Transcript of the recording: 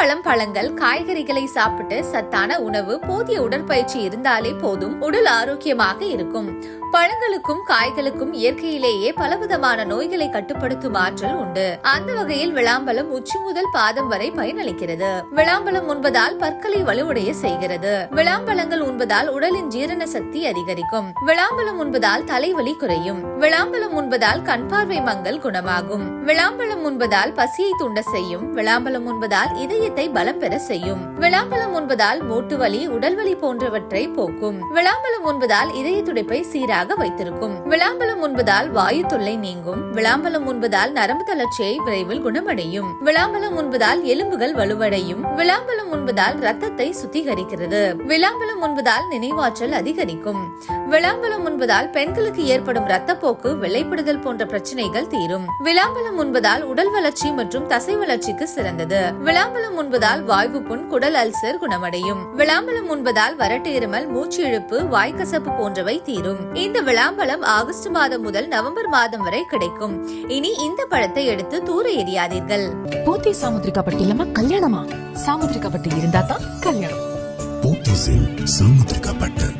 விளாம்பழம் பழங்கள் காய்கறிகளை சாப்பிட்டு சத்தான உணவு போதிய உடற்பயிற்சி இருந்தாலே போதும் உடல் ஆரோக்கியமாக இருக்கும். பழங்களுக்கும் காய்களுக்கும் இயற்கையிலேயே பலவிதமான நோய்களை கட்டுப்படுத்தும் ஆற்றல் உண்டு. அந்த வகையில் விளாம்பழம் உச்சி முதல் பாதம் வரை பயனளிக்கிறது. விளாம்பழம் உண்பதால் பற்களை வலுவுடைய செய்கிறது. விளாம்பழங்கள் உண்பதால் உடலின் ஜீரண சக்தி அதிகரிக்கும். விளாம்பழம் உண்பதால் தலைவலி குறையும். விளாம்பழம் உண்பதால் கண் பார்வை குணமாகும். விளாம்பழம் உண்பதால் பசியை தூண்ட செய்யும். விளாம்பழம் உண்பதால் இதயத்தை பலம் பெற செய்யும். விளாம்பழம் உண்பதால் மூட்டு வலி உடல் வலி போன்றவற்றை போக்கும். விளாம்பழம் உண்பதால் இதய துடைப்பை சீராக வைத்திருக்கும். விளாம்பழம் உண்பதால் வாயு தொல்லை நீங்கும். விளாம்பழம் உண்பதால் நரம்பு தளர்ச்சியை விரைவில் குணமடையும். விளாம்பழம் உண்பதால் எலும்புகள் வலுவடையும். விளாம்பழம் உண்பதால் ரத்தத்தை சுத்திகரிக்கிறது. விளாம்பழம் உண்பதால் நினைவாற்றல் அதிகரிக்கும். விளாம்பழம் உண்பதால் பெண்களுக்கு ஏற்படும் ரத்தப்போக்கு வெள்ளைப்படுதல் போன்ற பிரச்சனைகள் தீரும். விளாம்பழம் உண்பதால் உடல் வளர்ச்சி மற்றும் தசை வளர்ச்சிக்கு சிறந்தது. விளாம்பழம் உண்பதால் வாய்வு புண் குடல் அல்சர் குணமடையும். விளாம்பழம் உண்பதால் வறட்டு இருமல் மூச்சு இழுப்பு வாய்க்கசப்பு போன்றவை தீரும். இந்த விளாம்பழம் ஆகஸ்ட் மாதம் முதல் நவம்பர் மாதம் வரை கிடைக்கும். இனி இந்த பழத்தை எடுத்து தூர எறியாதீர்கள். போத்தி சாமுத்திரிகா பட்டி இல்லாம கல்யாணமா? சாமுத்திரிகா பட்டி இருந்தா தான் கல்யாணம். போத்தீஸில் சாமுத்திரிக்கப்பட்டு